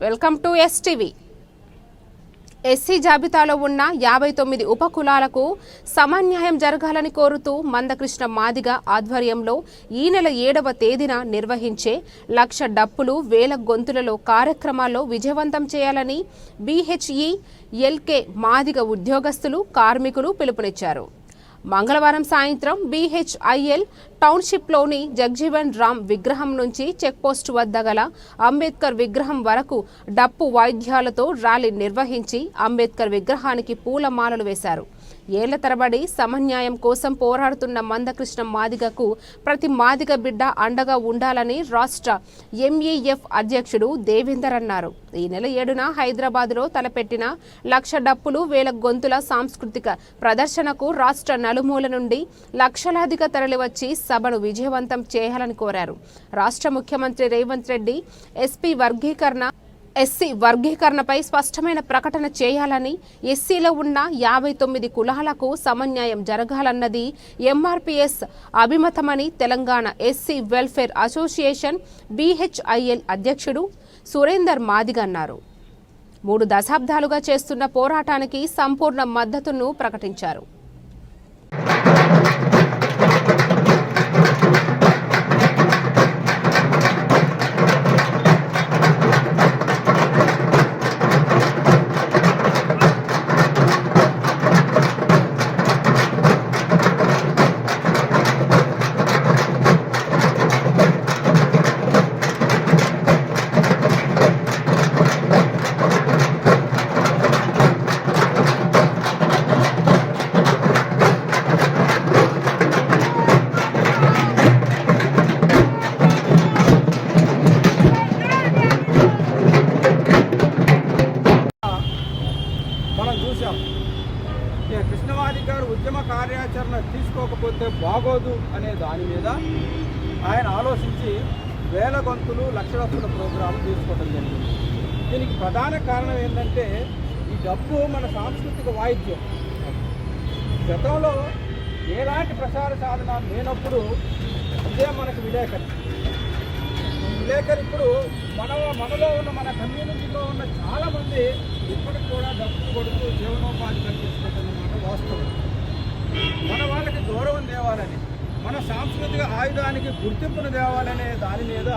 Welcome to STV SC జాబితాలో ఉన్న యాభై తొమ్మిది ఉపకులాలకు సమన్యాయం జరగాలని కోరుతూ మందకృష్ణ మాదిగ ఆధ్వర్యంలో ఈ నెల ఏడవ తేదీన నిర్వహించే లక్ష డప్పులు వేల గొంతులలో కార్యక్రమాల్లో విజయవంతం చేయాలని బీహెచ్ఈ ఎల్కే మాదిగ ఉద్యోగస్తులు కార్మికులు పిలుపునిచ్చారు. మంగళవారం సాయంత్రం బీహెచ్ఐఎల్ టౌన్షిప్లోని జగ్జీవన్ రామ్ విగ్రహం నుంచి చెక్పోస్ట్ వద్ద గల అంబేద్కర్ విగ్రహం వరకు డప్పు వాయిద్యాలతో ర్యాలీ నిర్వహించి అంబేద్కర్ విగ్రహానికి పూలమాలలు వేశారు. ఏళ్ళ తరబడి సమన్యాయం కోసం పోరాడుతున్న మందకృష్ణ మాదిగకు ప్రతి మాదిగ బిడ్డ అండగా ఉండాలని రాష్ట్ర ఎంఈఎఫ్ అధ్యక్షుడు దేవేందర్ అన్నారు. ఈ నెల ఏడున హైదరాబాద్లో తలపెట్టిన లక్ష డప్పులు వేల గొంతుల సాంస్కృతిక ప్రదర్శనకు రాష్ట్ర నలుమూల నుండి లక్షలాదిగా తరలివచ్చి సభను విజయవంతం చేయాలని కోరారు. రాష్ట్ర ముఖ్యమంత్రి రేవంత్ రెడ్డి ఎస్పీ వర్గీకరణ ఎస్సీ వర్గీకరణపై స్పష్టమైన ప్రకటన చేయాలని ఎస్సీలో ఉన్న యాభై తొమ్మిది కులాలకు సమన్యాయం జరగాలన్నది MRPS అభిమతమని Telangana S C welfare association B H I L అధ్యక్షుడు సురేందర్ మాదిగ అన్నారు. మూడు దశాబ్దాలుగా చేస్తున్న పోరాటానికి సంపూర్ణ మద్దతును ప్రకటించారు. కార్యాచరణ బాగోదు అనే దాని మీద ఆయన ఆలోచించి వేల గొంతులు లక్ష ప్రోగ్రాం తీసుకోవడం జరిగింది. దీనికి ప్రధాన కారణం ఏంటంటే ఈ డబ్బు మన సాంస్కృతిక వాయిద్యం. గతంలో ఎలాంటి ప్రసార సాధన లేనప్పుడు ఇదే మనకు విలేకరి. విలేకరి ఇప్పుడు మన మనలో ఉన్న మన కమ్యూనిటీలో ఉన్న చాలామంది ఇప్పటికి కూడా డబ్బు కొడుతూ జీవనోపాధి కల్పించుకుంటున్నమాట వాస్తవం. మన వాళ్ళకి గౌరవం తేవాలని మన సాంస్కృతిక ఆయుధానికి గుర్తింపును తేవాలనే దాని మీద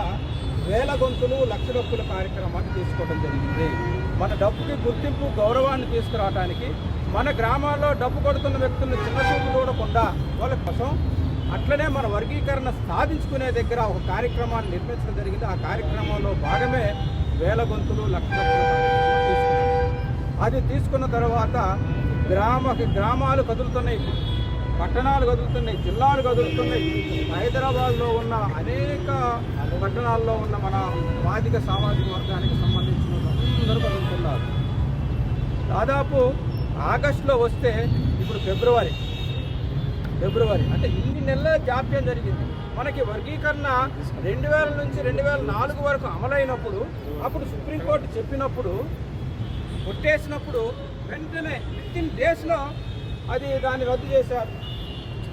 వేల గొంతులు లక్ష డప్పుల కార్యక్రమాన్ని తీసుకోవడం జరిగింది. మన డబ్బుకి గుర్తింపు గౌరవాన్ని తీసుకురావడానికి మన గ్రామాల్లో డబ్బు కొడుతున్న వ్యక్తులను చిన్నచూపు చూడకుండా వాళ్ళ కోసం అట్లనే మన వర్గీకరణ సాధించుకునే దగ్గర ఒక కార్యక్రమాన్ని నిర్మించడం జరిగింది. ఆ కార్యక్రమంలో భాగమే వేల గొంతులు లక్ష అది తీసుకున్న తర్వాత గ్రామ గ్రామాలు కదులుతున్నాయి పట్టణాలు కదులుతున్నాయి జిల్లాలు కదులుతున్నాయి. హైదరాబాద్లో ఉన్న అనేక పట్టణాల్లో ఉన్న మన వాదిక సామాజిక వర్గానికి సంబంధించిన అందరూ కదులుతున్నారు. దాదాపు ఆగస్టులో వస్తే ఇప్పుడు ఫిబ్రవరి ఫిబ్రవరి అంటే ఇన్ని నెలల జాప్యం జరిగింది? మనకి వర్గీకరణ రెండు వేల నుంచి రెండు వేల నాలుగు వరకు అమలైనప్పుడు అప్పుడు సుప్రీంకోర్టు చెప్పినప్పుడు కొట్టేసినప్పుడు వెంటనే విత్ ఇన్ డేస్లో అది దాన్ని రద్దు చేశారు.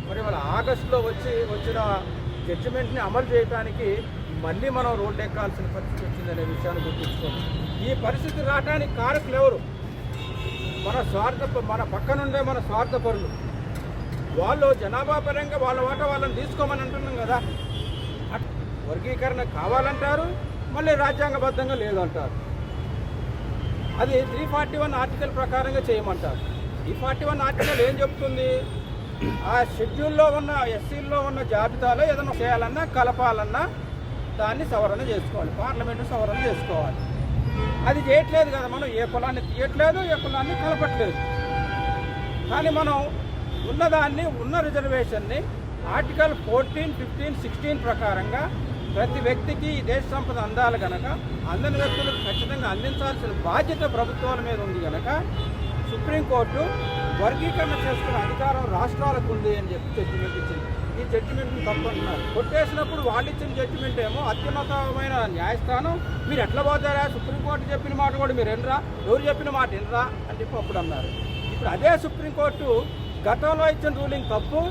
మరి మన ఆగస్టులో వచ్చి వచ్చిన జడ్జిమెంట్ని అమలు చేయడానికి మళ్ళీ మనం రోడ్డు ఎక్కాల్సిన పరిస్థితి వచ్చిందనే విషయాన్ని గుర్తుంచుకోండి. ఈ పరిస్థితి రావడానికి కారకులు ఎవరు? మన స్వార్థ మన పక్కనుండే మన స్వార్థపరులు. వాళ్ళు జనాభా పరంగా వాళ్ళ వాట వాళ్ళని తీసుకోమని అంటున్నాం కదా. వర్గీకరణ కావాలంటారు మళ్ళీ రాజ్యాంగబద్ధంగా లేదంటారు. అది త్రీ ఫార్టీ వన్ ఆర్టికల్ ప్రకారంగా చేయమంటారు. త్రీ ఫార్టీ వన్ ఆర్టికల్ ఏం చెప్తుంది? ఆ షెడ్యూల్లో ఉన్న ఎస్సీల్లో ఉన్న జాబితాలో ఏదైనా చేయాలన్నా కలపాలన్నా దాన్ని సవరణ చేసుకోవాలి. పార్లమెంటు సవరణ చేసుకోవాలి. అది చేయట్లేదు కదా మనం. ఏ కులాన్ని తీయట్లేదు ఏ కులాన్ని కలపట్లేదు. కానీ మనం ఉన్నదాన్ని ఉన్న రిజర్వేషన్ని ఆర్టికల్ ఫోర్టీన్ ఫిఫ్టీన్ సిక్స్టీన్ ప్రకారంగా ప్రతి వ్యక్తికి ఈ దేశ సంపద అందాలి కనుక అందని వ్యక్తులకు ఖచ్చితంగా అందించాల్సిన బాధ్యత ప్రభుత్వాల మీద ఉంది కనుక సుప్రీంకోర్టు వర్గీకరణ చేసుకునే అధికారం రాష్ట్రాలకు ఉంది అని చెప్పి జడ్జిమెంట్ ఇచ్చింది. ఈ జడ్జిమెంట్ని తప్పంటున్నారు కొట్టేసినప్పుడు వాళ్ళు ఇచ్చిన జడ్జిమెంట్ ఏమో అత్యున్నతమైన న్యాయస్థానం. మీరు ఎట్లా పోతారా? సుప్రీంకోర్టు చెప్పిన మాట కూడా మీరు వినరా? ఎవరు చెప్పిన మాట వినరా? అని చెప్పి అప్పుడు అన్నారు. ఇప్పుడు అదే సుప్రీంకోర్టు గతంలో ఇచ్చిన రూలింగ్ తప్పు.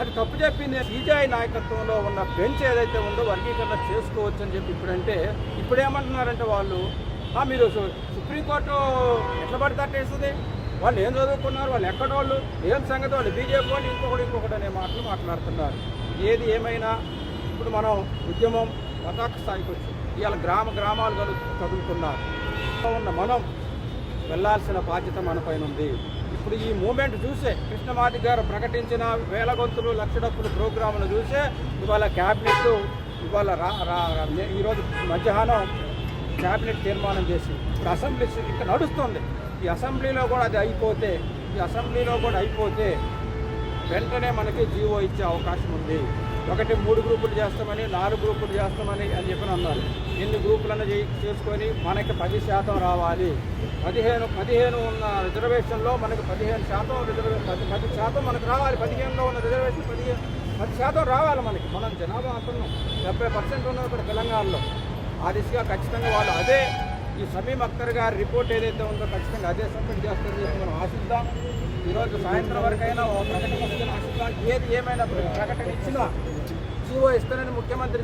అది తప్పు చెప్పింది. సిజేఐ నాయకత్వంలో ఉన్న బెంచ్ ఏదైతే ఉందో వర్గీకరణ చేసుకోవచ్చు అని చెప్పి ఇప్పుడంటే ఇప్పుడు ఏమంటున్నారంటే వాళ్ళు ఆ, మీరు సుప్రీంకోర్టు ఎట్లా పడితే అట్టేస్తుంది వాళ్ళు ఏం చదువుకున్నారు వాళ్ళు ఎక్కడోళ్ళు ఏం సంగతి వాళ్ళు బీజేపీ వాళ్ళు ఇంకొకటి ఇంకొకటి అనే మాటలు మాట్లాడుతున్నారు. ఏది ఏమైనా ఇప్పుడు మనం ఉద్యమం పతాక స్థాయికి వచ్చి ఇవాళ గ్రామ గ్రామాలు చదువుతున్నారు. కదులుతున్నారు ఉన్న మనం వెళ్ళాల్సిన బాధ్యత మన పైన ఉంది. ఇప్పుడు ఈ మూమెంట్ చూసే కృష్ణమాది గారు ప్రకటించిన వేల గొంతులు లక్ష డప్పులు ప్రోగ్రాములు చూసే ఇవాళ క్యాబినెట్ ఇవాళ రా రా ఈరోజు మధ్యాహ్నం క్యాబినెట్ తీర్మానం చేసి ఇప్పుడు అసెంబ్లీ ఇంకా నడుస్తుంది. ఈ అసెంబ్లీలో కూడా అది అయిపోతే ఈ అసెంబ్లీలో కూడా అయిపోతే వెంటనే మనకి జీవో ఇచ్చే అవకాశం ఉంది. ఒకటి మూడు గ్రూపులు చేస్తామని నాలుగు గ్రూపులు చేస్తామని అని చెప్పి అన్నారు ఎన్ని గ్రూపులను చేసుకొని మనకి పది శాతం రావాలి. పదిహేను పదిహేను ఉన్న రిజర్వేషన్లో మనకి పదిహేను శాతం రిజర్వే పది పది శాతం మనకు రావాలి. పదిహేనులో ఉన్న రిజర్వేషన్ పదిహేను పది శాతం రావాలి మనకి. మనం జనాభా అంటున్నాం. డెబ్బై పర్సెంట్ ఉన్నది ఇక్కడ తెలంగాణలో. ఆ దిశగా ఖచ్చితంగా వాళ్ళు అదే ఈ సమీం అఖ్తర్ గారి రిపోర్ట్ ఏదైతే ఉందో ఖచ్చితంగా అదే సబ్మిట్ చేస్తారని చెప్పి మనం ఆశిద్దాం. ఈరోజు సాయంత్రం వరకైనా ఓ ప్రకటన ఆశిద్దాం. ఏది ఏమైనా ప్రకటన ఇచ్చినా జీవో ఇస్తానని ముఖ్యమంత్రి